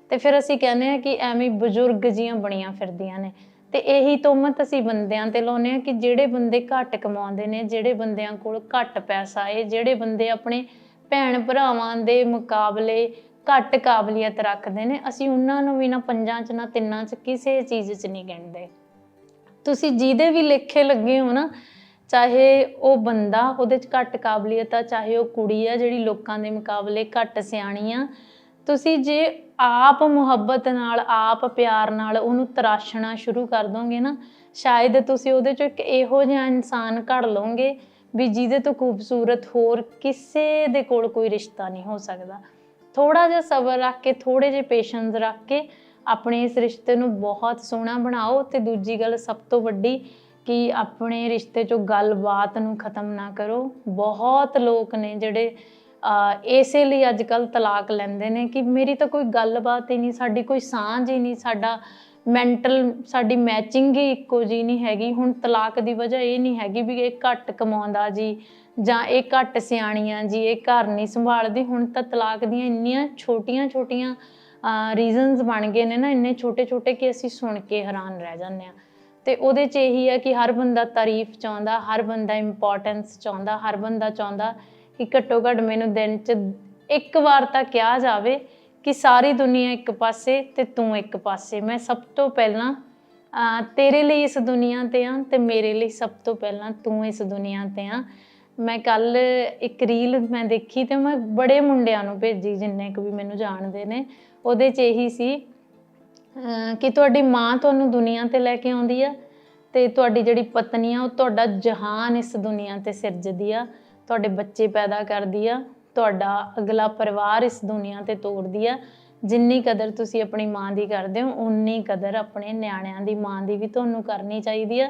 ਤੇ ਫਿਰ ਅਸੀਂ ਕਹਿੰਦੇ ਆ ਕਿ ਐਵੇਂ ਬਜ਼ੁਰਗ ਜੀਆਂ ਬਣੀਆਂ ਫਿਰਦੀਆਂ ਨੇ। ਤੇ ਇਹੀ ਤੁਹਮਤ ਅਸੀਂ ਬੰਦਿਆਂ ਤੇ ਲਾਉਂਦੇ ਆ ਕਿ ਜਿਹੜੇ ਬੰਦੇ ਘੱਟ ਕਮਾਉਂਦੇ ਨੇ, ਜਿਹੜੇ ਬੰਦਿਆਂ ਕੋਲ ਘੱਟ ਪੈਸਾ ਏ, ਜਿਹੜੇ ਬੰਦੇ ਆਪਣੇ ਭੈਣ ਭਰਾਵਾਂ ਦੇ ਮੁਕਾਬਲੇ ਘੱਟ ਕਾਬਲੀਅਤ ਰੱਖਦੇ ਨੇ। ਅਸੀਂ ਉਹਨਾਂ ਨੂੰ ਵੀ ਨਾ ਪੰਜਾਂ 'ਚ, ਨਾ ਤਿੰਨਾਂ 'ਚ, ਕਿਸੇ ਚੀਜ਼ 'ਚ ਨਹੀਂ ਗਿਣਦੇ। ਤੁਸੀਂ ਜਿਹਦੇ ਵੀ ਲੇਖੇ ਲੱਗੇ ਹੋ ਨਾ, ਚਾਹੇ ਉਹ ਬੰਦਾ ਉਹਦੇ 'ਚ ਘੱਟ ਕਾਬਲੀਅਤ ਆ, ਚਾਹੇ ਉਹ ਕੁੜੀ ਆ ਜਿਹੜੀ ਲੋਕਾਂ ਦੇ ਮੁਕਾਬਲੇ ਘੱਟ ਸਿਆਣੀ ਆ, ਤੁਸੀਂ ਜੇ ਆਪ ਮੁਹੱਬਤ ਨਾਲ, ਆਪ ਪਿਆਰ ਨਾਲ ਉਹਨੂੰ ਤਰਾਸ਼ਣਾ ਸ਼ੁਰੂ ਕਰ ਦੋਗੇ ਨਾ, ਸ਼ਾਇਦ ਤੁਸੀਂ ਉਹਦੇ 'ਚੋਂ ਇੱਕ ਇਹੋ ਜਿਹਾ ਇਨਸਾਨ ਘੜ ਲਓਗੇ ਵੀ ਜਿਹਦੇ ਤੋਂ ਖੂਬਸੂਰਤ ਹੋਰ ਕਿਸੇ ਦੇ ਕੋਲ ਕੋਈ ਰਿਸ਼ਤਾ ਨਹੀਂ ਹੋ ਸਕਦਾ। ਥੋੜਾ ਜਿਹਾ ਸਬਰ ਰੱਖ ਕੇ ਥੋੜੇ ਜਿਹੇ ਪੇਸ਼ੈਂਸ ਰੱਖ ਕੇ ਆਪਣੇ ਇਸ ਰਿਸ਼ਤੇ ਨੂੰ ਬਹੁਤ ਸੋਹਣਾ ਬਣਾਓ ਤੇ ਦੂਜੀ ਗੱਲ ਸਭ ਤੋਂ ਵੱਡੀ ਕਿ ਆਪਣੇ ਰਿਸ਼ਤੇ 'ਚੋਂ ਗੱਲਬਾਤ ਨੂੰ ਖਤਮ ਨਾ ਕਰੋ। ਬਹੁਤ ਲੋਕ ਨੇ ਜਿਹੜੇ ਇਸੇ ਲਈ ਅੱਜ ਕੱਲ ਤਲਾਕ ਲੈਂਦੇ ਨੇ ਕਿ ਮੇਰੀ ਤਾਂ ਕੋਈ ਗੱਲਬਾਤ ਹੀ ਨਹੀਂ, ਸਾਡੀ ਕੋਈ ਸਾਂਝ ਹੀ ਨਹੀਂ, ਸਾਡਾ ਮੈਂਟਲ ਸਾਡੀ ਮੈਚਿੰਗ ਹੀ ਇੱਕੋ ਜੀ ਨਹੀਂ ਹੈਗੀ। ਹੁਣ ਤਲਾਕ ਦੀ ਵਜ੍ਹਾ ਇਹ ਨਹੀਂ ਹੈਗੀ ਵੀ ਇਹ ਘੱਟ ਕਮਾਉਂਦਾ ਜੀ ਜਾਂ ਇਹ ਘੱਟ ਸਿਆਣੀਆਂ ਜੀ, ਇਹ ਘਰ ਨਹੀਂ ਸੰਭਾਲਦੀ। ਹੁਣ ਤਾਂ ਤਲਾਕ ਦੀਆਂ ਇੰਨੀਆਂ ਛੋਟੀਆਂ-ਛੋਟੀਆਂ ਰੀਜ਼ਨਸ ਬਣ ਗਏ ਨੇ ਨਾ, ਇੰਨੇ ਛੋਟੇ-ਛੋਟੇ ਕਿ ਅਸੀਂ ਸੁਣ ਕੇ ਹੈਰਾਨ ਰਹਿ ਜਾਂਦੇ ਆ ਤੇ ਉਹਦੇ 'ਚ ਇਹੀ ਆ ਕਿ ਹਰ ਬੰਦਾ ਤਾਰੀਫ ਚਾਹੁੰਦਾ, ਹਰ ਬੰਦਾ ਇੰਪੋਰਟੈਂਸ ਚਾਹੁੰਦਾ, ਹਰ ਬੰਦਾ ਚਾਹੁੰਦਾ ਕਿ ਘੱਟੋ ਘੱਟ ਮੈਨੂੰ ਦਿਨ 'ਚ ਇੱਕ ਵਾਰ ਤਾਂ ਕਿਹਾ ਜਾਵੇ ਕਿ ਸਾਰੀ ਦੁਨੀਆ ਇੱਕ ਪਾਸੇ ਤੇ ਤੂੰ ਇੱਕ ਪਾਸੇ। ਮੈਂ ਸਭ ਤੋਂ ਪਹਿਲਾਂ ਤੇਰੇ ਲਈ ਇਸ ਦੁਨੀਆ ਤੇ ਆ ਤੇ ਮੇਰੇ ਲਈ ਸਭ ਤੋਂ ਪਹਿਲਾਂ ਤੂੰ ਇਸ ਦੁਨੀਆ ਤੇ ਆ। ਮੈਂ ਕੱਲ ਇੱਕ ਰੀਲ ਮੈਂ ਦੇਖੀ ਤੇ ਮੈਂ ਬੜੇ ਮੁੰਡਿਆਂ ਨੂੰ ਭੇਜੀ ਜਿੰਨੇ ਕੁ ਵੀ ਮੈਨੂੰ ਜਾਣਦੇ ਨੇ। ਉਹਦੇ 'ਚ ਇਹੀ ਸੀ ਕਿ ਤੁਹਾਡੀ ਮਾਂ ਤੁਹਾਨੂੰ ਦੁਨੀਆ ਤੇ ਲੈ ਕੇ ਆਉਂਦੀ ਆ ਤੇ ਤੁਹਾਡੀ ਜਿਹੜੀ ਪਤਨੀ ਆ ਉਹ ਤੁਹਾਡਾ ਜਹਾਨ ਇਸ ਦੁਨੀਆ ਤੇ ਸਿਰਜਦੀ ਆ। ਤੁਹਾਡੇ ਬੱਚੇ ਪੈਦਾ ਕਰਦੀ ਆ। ਤੁਹਾਡਾ ਅਗਲਾ ਪਰਿਵਾਰ ਇਸ ਦੁਨੀਆ ਤੇ ਤੋਰਦੀ ਆ। ਜਿੰਨੀ ਕਦਰ ਤੁਸੀਂ ਆਪਣੀ ਮਾਂ ਦੀ ਕਰਦੇ ਹੋ ਉਨੀ ਕਦਰ ਆਪਣੇ ਨਿਆਣਿਆਂ ਦੀ ਮਾਂ ਦੀ ਵੀ ਤੁਹਾਨੂੰ ਕਰਨੀ ਚਾਹੀਦੀ ਆ।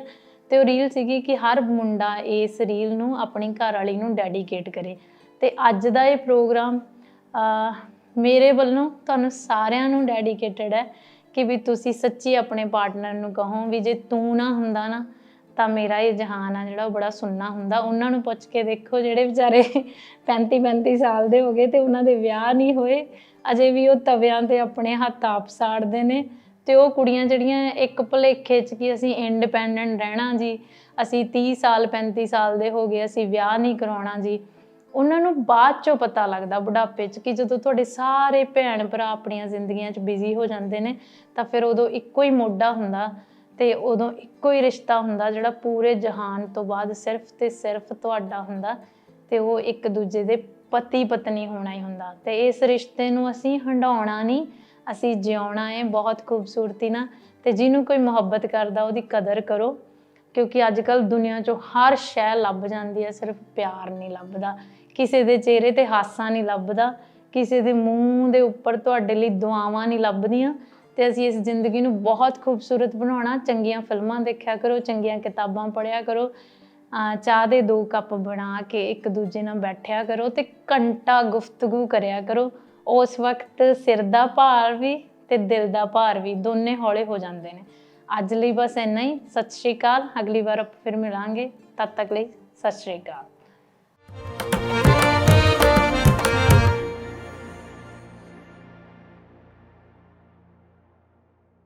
ਤੇ ਉਹ ਰੀਲ ਸੀਗੀ ਕਿ ਹਰ ਮੁੰਡਾ ਇਸ ਰੀਲ ਨੂੰ ਆਪਣੀ ਘਰ ਵਾਲੀ ਨੂੰ ਡੈਡੀਕੇਟ ਕਰੇ। ਤੇ ਅੱਜ ਦਾ ਇਹ ਪ੍ਰੋਗਰਾਮ ਮੇਰੇ ਵੱਲੋਂ ਤੁਹਾਨੂੰ ਸਾਰਿਆਂ ਨੂੰ ਡੈਡੀਕੇਟਡ ਹੈ ਕਿ ਵੀ ਤੁਸੀਂ ਸੱਚੀ ਆਪਣੇ ਪਾਰਟਨਰ ਨੂੰ ਕਹੋ ਵੀ ਜੇ ਤੂੰ ਨਾ ਹੁੰਦਾ ਨਾ ਤਾਂ ਮੇਰਾ ਇਹ ਜਹਾਨ ਆ, ਜਿਹੜਾ ਉਹ ਬੜਾ ਸੁੰਨਾ ਹੁੰਦਾ। ਉਹਨਾਂ ਨੂੰ ਪੁੱਛ ਕੇ ਦੇਖੋ, ਜਿਹੜੇ ਵਿਚਾਰੇ 35 35 ਸਾਲ ਦੇ ਹੋ ਗਏ ਤੇ ਉਹਨਾਂ ਦੇ ਵਿਆਹ ਨਹੀਂ ਹੋਏ। ਅਜੇ ਵੀ ਉਹ ਤਵਿਆਂ ਤੇ ਆਪਣੇ ਹੱਥ ਆਪ ਸਾੜਦੇ ਨੇ ਤੇ ਉਹ ਕੁੜੀਆਂ ਜਿਹੜੀਆਂ ਇੱਕ ਭੁਲੇਖੇ 'ਚ ਕਿ ਅਸੀਂ ਇੰਡੀਪੈਂਡੈਂਟ ਰਹਿਣਾ ਜੀ, ਅਸੀਂ 30 ਸਾਲ 35 ਸਾਲ ਦੇ ਹੋ ਗਏ, ਅਸੀਂ ਵਿਆਹ ਨਹੀਂ ਕਰਾਉਣਾ ਜੀ। ਉਹਨਾਂ ਨੂੰ ਬਾਅਦ ਚੋਂ ਪਤਾ ਲੱਗਦਾ ਬੁਢਾਪੇ 'ਚ ਕਿ ਜਦੋਂ ਤੁਹਾਡੇ ਸਾਰੇ ਭੈਣ ਭਰਾ ਆਪਣੀਆਂ ਜ਼ਿੰਦਗੀਆਂ 'ਚ ਬਿਜ਼ੀ ਹੋ ਜਾਂਦੇ ਨੇ, ਤਾਂ ਫਿਰ ਉਦੋਂ ਇੱਕੋ ਹੀ ਮੋਢਾ ਹੁੰਦਾ। ਤੇ ਉਦੋਂ ਇੱਕੋ ਹੀ ਰਿਸ਼ਤਾ ਹੁੰਦਾ ਜਿਹੜਾ ਪੂਰੇ ਜਹਾਨ ਤੋਂ ਬਾਅਦ ਸਿਰਫ ਤੇ ਸਿਰਫ ਤੁਹਾਡਾ ਹੁੰਦਾ ਤੇ ਉਹ ਇੱਕ ਦੂਜੇ ਦੇ ਪਤੀ ਪਤਨੀ ਹੋਣਾ ਹੀ ਹੁੰਦਾ। ਤੇ ਇਸ ਰਿਸ਼ਤੇ ਨੂੰ ਅਸੀਂ ਹੰਡਾਉਣਾ ਨਹੀਂ, ਅਸੀਂ ਜਿਉਣਾ ਹੈ ਬਹੁਤ ਖੂਬਸੂਰਤੀ ਨਾਲ ਤੇ ਜਿਹਨੂੰ ਕੋਈ ਮੁਹੱਬਤ ਕਰਦਾ ਉਹਦੀ ਕਦਰ ਕਰੋ ਕਿਉਂਕਿ ਅੱਜ ਕੱਲ ਦੁਨੀਆ 'ਚੋਂ ਹਰ ਸ਼ੈ ਲੱਭ ਜਾਂਦੀ ਹੈ, ਸਿਰਫ ਪਿਆਰ ਨਹੀਂ ਲੱਭਦਾ, ਕਿਸੇ ਦੇ ਚਿਹਰੇ ਤੇ ਹਾਸਾ ਨਹੀਂ ਲੱਭਦਾ, ਕਿਸੇ ਦੇ ਮੂੰਹ ਦੇ ਉੱਪਰ ਤੁਹਾਡੇ ਲਈ ਦੁਆਵਾਂ ਨਹੀਂ ਲੱਭਦੀਆਂ ਤੇ ਅਸੀਂ ਇਸ ਜ਼ਿੰਦਗੀ ਨੂੰ ਬਹੁਤ ਖੂਬਸੂਰਤ ਬਣਾਉਣਾ। ਚੰਗੀਆਂ ਫਿਲਮਾਂ ਦੇਖਿਆ ਕਰੋ, ਚੰਗੀਆਂ ਕਿਤਾਬਾਂ ਪੜ੍ਹਿਆ ਕਰੋ। ਚਾਹ ਦੇ ਦੋ ਕੱਪ ਬਣਾ ਕੇ ਇੱਕ ਦੂਜੇ ਨਾਲ ਬੈਠਿਆ ਕਰੋ ਤੇ ਘੰਟਾ ਗੁਫ਼ਤਗੂ ਕਰਿਆ ਕਰੋ। ਉਸ ਵਕਤ ਸਿਰ ਦਾ ਭਾਰ ਵੀ ਤੇ ਦਿਲ ਦਾ ਭਾਰ ਵੀ ਦੋਨੇ ਹੌਲੇ ਹੋ ਜਾਂਦੇ ਨੇ। ਅੱਜ ਲਈ ਬਸ ਇੰਨਾ ਹੀ। ਸਤਿ ਸ਼੍ਰੀ ਅਕਾਲ। ਅਗਲੀ ਵਾਰ ਆਪਾਂ ਫਿਰ ਮਿਲਾਂਗੇ। ਤਦ ਤੱਕ ਲਈ ਸਤਿ ਸ਼੍ਰੀ ਅਕਾਲ।